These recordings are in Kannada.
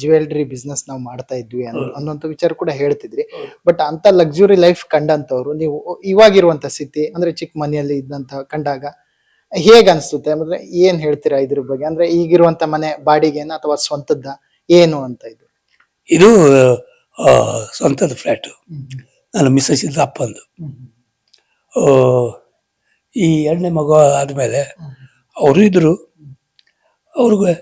ಜ್ಯುವೆಲ್ರಿ ಬಿಸ್ನೆಸ್ ನಾವು ಮಾಡ್ತಾ ಇದ್ವಿ. ಅನ್ನೋಂಥ ವಿಚಾರ ಕೂಡ ಹೇಳ್ತಿದ್ರಿ. ಬಟ್ ಅಂತ ಲಕ್ಸುರಿ ಲೈಫ್ ಕಂಡಂತವ್ರು ನೀವು ಇವಾಗಿರುವಂತ ಸ್ಥಿತಿ ಅಂದ್ರೆ ಚಿಕ್ಕ ಮನೆಯಲ್ಲಿ ಇದ್ದಂತ ಕಂಡಾಗ ಹೇಗ್ ಅನ್ಸುತ್ತೆ? ಅಂದ್ರೆ ಏನ್ ಹೇಳ್ತೀರಾ ಇದ್ರ ಬಗ್ಗೆ? ಅಂದ್ರೆ ಈಗಿರುವಂತ ಮನೆ ಬಾಡಿಗೆನ ಅಥವಾ ಸ್ವಂತದ್ದ ಏನು ಅಂತ ಇದು? ಇದು ಸ್ವಂತದ ಫ್ಲ್ಯಾಟ್ ನಾನು ಮಿಸ್ಸಸ್ ಇದ್ದ ಅಪ್ಪಂದು. ಈ ಎರಡನೇ ಮಗು ಆದಮೇಲೆ ಅವರು ಇದ್ರು. ಅವ್ರಿಗೆ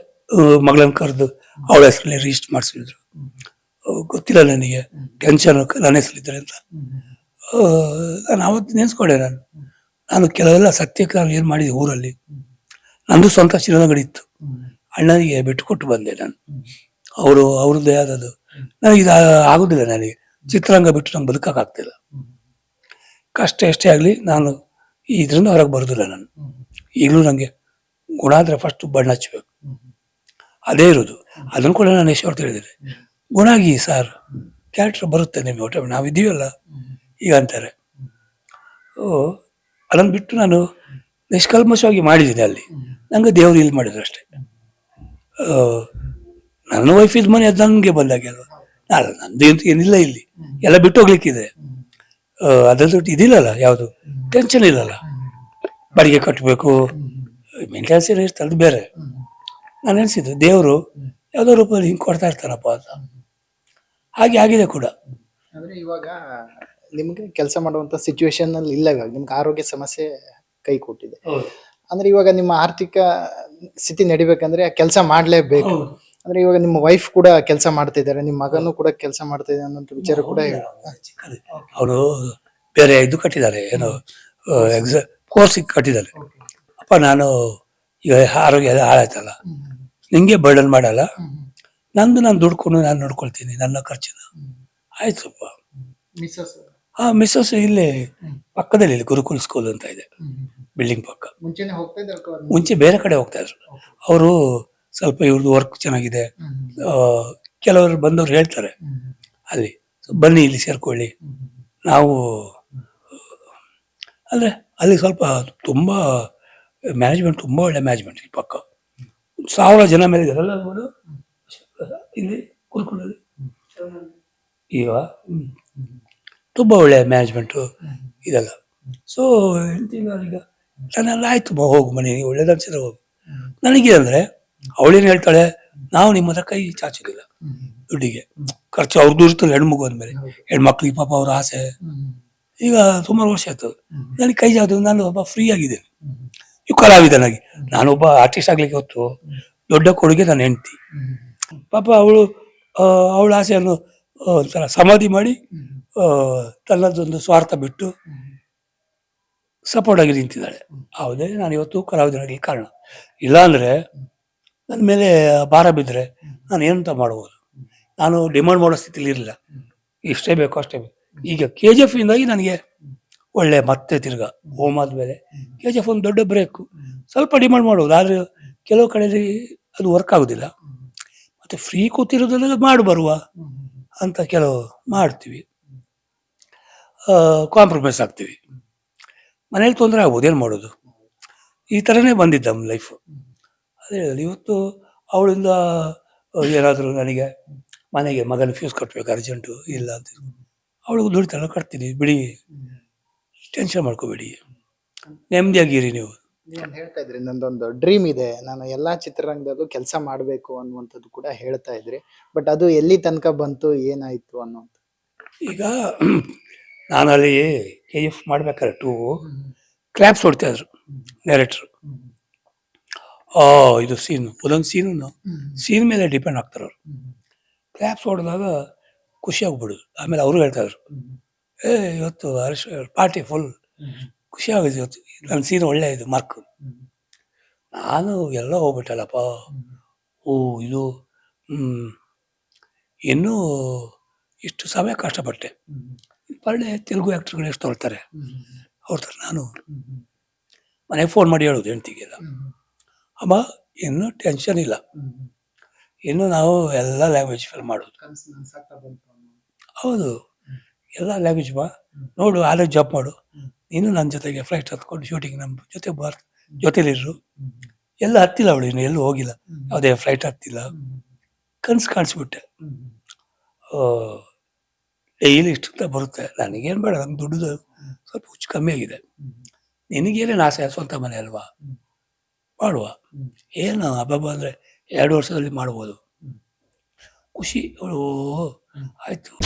ಮಗಳನ್ನ ಕರೆದು ಅವಳ ಹೆಸರಲ್ಲಿ ರಿಜಿಸ್ಟರ್ ಮಾಡಿಸಿದ್ರು. ಗೊತ್ತಿಲ್ಲ ನನಗೆ. ಟೆನ್ಷನ್ ನನ್ನ ಹೆಸರಿದ್ದಾರೆ ಅಂತ. ನಾನು ಅವತ್ತು ನೆನೆಸ್ಕೊಂಡೆ ನಾನು. ನಾನು ಕೆಲವೆಲ್ಲ ಸತ್ಯಕ್ಕೆ ನಾನು ಏನು ಮಾಡಿದೆ ಊರಲ್ಲಿ. ನಂದು ಸ್ವಂತ ಚಿನ್ನದಂಗಡಿ ಇತ್ತು. ಅಣ್ಣನಿಗೆ ಬಿಟ್ಟುಕೊಟ್ಟು ಬಂದೆ ನಾನು. ಅವರು, ಅವ್ರದ್ದೇ ಆದದ್ದು. ನನಗೆ ಇದು ಆಗೋದಿಲ್ಲ ನನಗೆ. ಚಿತ್ರರಂಗ ಬಿಟ್ಟು ನಂಗೆ ಬದುಕಕ್ಕಾಗ್ತಿಲ್ಲ. ಕಷ್ಟ ಎಷ್ಟೇ ಆಗಲಿ ನಾನು ಇದರಿಂದ ಹೊರಗೆ ಬರೋದಿಲ್ಲ ನಾನು. ಈಗಲೂ ನನಗೆ ಗುಣ ಆದರೆ ಫಸ್ಟ್ ಬಣ್ಣ ಹಚ್ಚಬೇಕು ಅದೇ ಇರೋದು. ಅದನ್ನು ಕೂಡ ನಾನು ಎಷ್ಟು ಹೊರತು ಹೇಳಿದ್ದೇನೆ. ಗುಣಾಗಿ ಸರ್ ಕ್ಯಾರೆಕ್ಟರ್ ಬರುತ್ತೆ ನಿಮಗೆ ಒಟ್ಟು ನಾವು ಇದೀವಲ್ಲ ಈಗ ಅಂತಾರೆ. ಓ, ಅದನ್ನು ಬಿಟ್ಟು ನಾನು ನಿಷ್ಕಲ್ಮಶವಾಗಿ ಮಾಡಿದ್ದೀನಿ ಅಲ್ಲಿ. ನಂಗೆ ದೇವರು ಇಲ್ಲಿ ಮಾಡಿದ್ರು ಅಷ್ಟೇ. ನನ್ನ ವೈಫ್ ಇದ್ ಮನೆ ಅದು ನನಗೆ ಬಂದಾಗೆ ಅಲ್ವಾ? ನಾನು ನಂದು ಏನಿಲ್ಲ ಇಲ್ಲಿ. ಎಲ್ಲ ಬಿಟ್ಟು ಹೋಗ್ಲಿಕ್ಕಿದೆ. ಅದ್ರ ದೊಡ್ಡ ಇದಿಲ್ಲಲ್ಲ ಯಾವುದು? ಟೆನ್ಷನ್ ಇಲ್ಲಲ್ಲ. ಬಾಡಿಗೆ ಕಟ್ಟಬೇಕು. ಮೇಂಟೆನೆನ್ಸ್ ಇರ್ತದೆ ಬೇರೆ. ನಾನು ಅನಿಸಿದ್ದು ದೇವರು ಯಾವುದೋ ರೂಪದಲ್ಲಿ ಹಿಂಗೆ ಕೊಡ್ತಾ ಇರ್ತಾರಪ್ಪ ಅಂತ. ಹಾಗೆ ಆಗಿದೆ ಕೂಡ. ಅಂದ್ರೆ ಇವಾಗ ನಿಮ್ಗೆ ಕೆಲಸ ಮಾಡುವಂತ ಸಿಚುವೇಶನ್ ಅಲ್ಲಿ ಇಲ್ಲ ಇವಾಗ. ನಿಮ್ಗೆ ಆರೋಗ್ಯ ಸಮಸ್ಯೆ ಕೈ ಕೊಟ್ಟಿದೆ. ಅಂದ್ರೆ ಇವಾಗ ನಿಮ್ಮ ಆರ್ಥಿಕ ಸ್ಥಿತಿ ನಡಿಬೇಕಂದ್ರೆ ಕೆಲಸ ಮಾಡ್ಲೇಬೇಕು. ಅಂದ್ರೆ ಇವಾಗ ನಿಮ್ಮ ವೈಫ್ ಕೂಡ ಕೆಲಸ ಮಾಡ್ತಾ ಇದ್ದಾರೆ ನಿಮ್ಮ ಮಗನೂ ಕೂಡ ಕೆಲಸ ಮಾಡ್ತಾ ಇದ್ದಾರೆ ಅನ್ನೋ ವಿಚಾರ ಕೂಡ ಅವರು ಬೇರೆ ಇದು ಕಟ್ಟಿದ್ದಾರೆ ಏನು ಎಕ್ಸಾ ಕೋರ್ಸಿಗೆ ಕಟ್ಟಿದ್ದಾರೆ. ಅಪ್ಪ ನಾನು ಈಗ ಆರೋಗ್ಯ ಎಲ್ಲ ಹಾಳಾಯ್ತಲ್ಲ. ನಿಂಗೆ ಬರ್ಡನ್ ಮಾಡಲ್ಲ. ನಂದು ನಾನು ದುಡ್ಕೊಂಡು ನಾನು ನೋಡ್ಕೊಳ್ತೀನಿ ನನ್ನ ಖರ್ಚಿನ. ಆಯ್ತಪ್ಪ. ಹಾ ಮಿಸ್ಸಸ್ ಇಲ್ಲಿ ಪಕ್ಕದಲ್ಲಿ ಇಲ್ಲಿ ಗುರುಕುಲ್ ಸ್ಕೂಲ್ ಅಂತ ಇದೆ. ಬಿಲ್ಡಿಂಗ್ ಪಕ್ಕ. ಮುಂಚೆ ಬೇರೆ ಕಡೆ ಹೋಗ್ತಾ ಇದ್ರು. ಅವರು ಸ್ವಲ್ಪ ಇವ್ರದ್ದು ವರ್ಕ್ ಚೆನ್ನಾಗಿದೆ. ಕೆಲವರು ಬಂದವ್ರು ಹೇಳ್ತಾರೆ. ಅಲ್ಲಿ ಬನ್ನಿ ಇಲ್ಲಿ ಸೇರ್ಕೊಳ್ಳಿ. ನಾವು ಅಂದರೆ ಅಲ್ಲಿ ಸ್ವಲ್ಪ ತುಂಬಾ ಮ್ಯಾನೇಜ್ಮೆಂಟ್ ತುಂಬ ಒಳ್ಳೆ ಮ್ಯಾನೇಜ್ಮೆಂಟ್ ಇಲ್ಲಿ ಪಕ್ಕ. ಸಾವಿರ ಜನ ಮೇಲೆ ಇದೆಲ್ಲ ಅವರು ಇಲ್ಲಿ ಕುರುಕುಲಲ್ಲಿ ಈಗ ತುಂಬ ತುಂಬಾ ಒಳ್ಳೆ ಮ್ಯಾನೇಜ್ಮೆಂಟು ಇದೆಲ್ಲ. ಸೊ ಹೇಳ್ತೀನಿ ಈಗ ನಾನೆಲ್ಲ ಆಯ್ತು ಬಾ ಹೋಗು ಮನೆ ಒಳ್ಳೇದನ್ಸಿದ್ರೆ ಹೋಗು. ನನಗೆ ಅಂದ್ರೆ ಅವಳೇನು ಹೇಳ್ತಾಳೆ ನಾವು ನಿಮ್ಮ ಹತ್ರ ಕೈ ಚಾಚೋದಿಲ್ಲ ದುಡ್ಡಿಗೆ. ಖರ್ಚು ಅವ್ರದ್ದು ಇರ್ತದೆ ಹೆಣ್ಮಗು ಅಂದ್ಮೇಲೆ. ಹೆಣ್ಮಕ್ಳಿಗೆ ಪಾಪ ಅವ್ರ ಆಸೆ. ಈಗ ಸುಮಾರು ವರ್ಷ ಆಯ್ತು. ನನಗೆ ಕೈ ಜಾತು ನಾನು ಒಬ್ಬ ಫ್ರೀ ಆಗಿದ್ದೇನೆ. ಈ ಕಲಾವಿದನಾಗಿ ನಾನೊಬ್ಬ ಆರ್ಟಿಸ್ಟ್ ಆಗ್ಲಿಕ್ಕೆ ಹೊತ್ತು ದೊಡ್ಡ ಕೊಡುಗೆ ನನ್ನ ಹೆಂಡತಿ. ಪಾಪ ಅವಳು ಅವಳ ಆಸೆಯನ್ನು ಒಂಥರ ಸಮಾಧಿ ಮಾಡಿ ತನ್ನದೊಂದು ಸ್ವಾರ್ಥ ಬಿಟ್ಟು ಸಪೋರ್ಟ್ ಆಗಿ ನಿಂತಿದ್ದಾಳೆ. ಹೌದೇ, ನಾನು ಇವತ್ತು ಕಲಾವಿದನಾಗಲಿ ಕಾರಣ. ಇಲ್ಲಾಂದ್ರೆ ನನ್ನ ಮೇಲೆ ಭಾರ ಬಿದ್ದರೆ ನಾನು ಏನಂತ ಮಾಡ್ಬೋದು? ನಾನು ಡಿಮಾಂಡ್ ಮಾಡೋ ಸ್ಥಿತಿಲಿ ಇರಲಿಲ್ಲ. ಇಷ್ಟೇ ಬೇಕು, ಅಷ್ಟೇ ಬೇಕು. ಈಗ ಕೆ ಜಿ ಎಫ್ ಇಂದಾಗಿ ನನಗೆ ಒಳ್ಳೆ ಮತ್ತೆ ತಿರ್ಗ ಹೋಮ್. ಆದ್ಮೇಲೆ ಕೆ ಜಿ ಎಫ್ ಒಂದು ದೊಡ್ಡ ಬ್ರೇಕು ಸ್ವಲ್ಪ ಡಿಮಾಂಡ್ ಮಾಡೋದು ಆದರೆ ಕೆಲವು ಕಡೆಯಲ್ಲಿ ಅದು ವರ್ಕ್ ಆಗೋದಿಲ್ಲ. ಮತ್ತೆ ಫ್ರೀ ಕೂತಿರೋದನ್ನೆಲ್ಲ ಮಾಡಿ ಬರುವ ಅಂತ ಕೆಲವು ಮಾಡ್ತೀವಿ. ಕಾಂಪ್ರಮೈಸ್ ಆಗ್ತೀವಿ. ಮನೇಲಿ ತೊಂದರೆ ಆಗ್ಬೋದು ಏನು ಮಾಡೋದು ಈ ಥರನೇ ಬಂದಿದ್ದ ನಮ್ಮ ಲೈಫು ಅದೇ ಹೇಳಿ ಇವತ್ತು ಅವಳಿಂದ ಏನಾದರೂ ನನಗೆ ಮನೆಗೆ ಮಗನ ಫೀಸ್ ಕಟ್ಟಬೇಕು ಅರ್ಜೆಂಟು ಇಲ್ಲ ಅಂತ ಅವಳಿಗೆ ದುಡಿತಾಳೆ ಕಟ್ತೀನಿ ಬಿಡಿ. ಟೆನ್ಷನ್ ಮಾಡ್ಕೋಬೇಡಿ. ನೆಮ್ಮದಿಯಾಗಿರಿ ನೀವು. ಹೇಳ್ತಾ ಇದ್ರಿ ನಂದೊಂದು ಡ್ರೀಮ್ ಇದೆ. ನಾನು ಎಲ್ಲಾ ಚಿತ್ರರಂಗದಲ್ಲೂ ಕೆಲಸ ಮಾಡಬೇಕು ಅನ್ನುವಂಥದ್ದು ಕೂಡ ಹೇಳ್ತಾ ಇದ್ರಿ. ಬಟ್ ಅದು ಎಲ್ಲಿ ತನಕ ಬಂತು ಏನಾಯ್ತು ಅನ್ನೋದು. ಈಗ ನಾನು ಅಲ್ಲಿ ಕೆ ಎಫ್ ಮಾಡ್ಬೇಕಾದ್ರೆ ಟೂ ಕ್ಲಾಪ್ಸ್ ಹೊಡ್ತಾ ಇದ್ರು ಡೈರೆಕ್ಟ್ರು ಆ ಇದು ಸೀನು ಒಂದೊಂದು ಸೀನು ಸೀನ್ ಮೇಲೆ ಡಿಪೆಂಡ್ ಆಗ್ತಾರೆ ಅವರು ಕ್ಲಾಪ್ಸ್ ಹೊಡೆದಾಗ ಖುಷಿ ಆಗ್ಬಿಡುದು. ಆಮೇಲೆ ಅವರು ಹೇಳ್ತಾ ಇದ್ರು ಏ ಇವತ್ತು ಹರ್ಷ ಪಾರ್ಟಿ ಫುಲ್ ಖುಷಿ ಆಗಿದೆ ಇವತ್ತು. ನನ್ನ ಸೀನ್ ಒಳ್ಳೆ ಇದು ಮಾರ್ಕ್ ನಾನು ಎಲ್ಲ ಹೋಗ್ಬಿಟ್ಟಲ್ಲಪ್ಪ. ಓ ಇದು ಹ್ಮ್, ಇನ್ನೂ ಇಷ್ಟು ಸಮಯ ಕಷ್ಟಪಟ್ಟೆ. ಒಳ್ಳೆ ತೆಲುಗು ಆ್ಯಕ್ಟ್ರ್ಗಳು ಎಷ್ಟು ತೊಳ್ತಾರೆ ಅವ್ರ ಥರ ನಾನು ಮನೆಗೆ ಫೋನ್ ಮಾಡಿ ಹೇಳೋದು ಹೆಂಡ್ತಿಗೆಲ್ಲ. ಅಮ್ಮ ಇನ್ನೂ ಟೆನ್ಷನ್ ಇಲ್ಲ. ಇನ್ನು ನಾವು ಎಲ್ಲ ಲ್ಯಾಂಗ್ವೇಜ್ ಫಿಲ್ ಮಾಡೋದು. ಹೌದು. ಎಲ್ಲ ಲ್ಯಾಂಗ್ವೇಜ್ ಬಾ. ನೋಡು ಆಲೇ ಜಾಬ್ ಮಾಡು. ನೀನು ನನ್ನ ಜೊತೆಗೆ ಫ್ಲೈಟ್ ಹತ್ಕೊಂಡು ಶೂಟಿಂಗ್ ನಮ್ಮ ಜೊತೆ ಬಾರ್ ಜೊತೆಲಿರು ಎಲ್ಲ ಹತ್ತಿಲ್ಲ ಅವಳು ಇನ್ನು ಎಲ್ಲೂ ಹೋಗಿಲ್ಲ. ಯಾವುದೇ ಫ್ಲೈಟ್ ಹತ್ತಿಲ್ಲ. ಕನಸು ಕಾಣಿಸ್ಬಿಟ್ಟೆ. ಡೈಲಿ ಅಂತ ಬರುತ್ತೆ. ನನಗೇನು ಬೇಡ ನಮ್ಮ ದುಡ್ಡು ಸ್ವಲ್ಪ ಹುಚ್ಚು ಕಮ್ಮಿ ಆಗಿದೆ. ನಿನಗೇನೇನು ಆಸೆ ಸ್ವಂತ ಮನೆ ಅಲ್ವಾ? ಮಾಡುವ. ಏನು ಹಬ್ಬ ಅಂದರೆ ಎರಡು ವರ್ಷದಲ್ಲಿ ಮಾಡ್ಬೋದು. ಖುಷಿ. ಅವಳು ಆಯಿತು.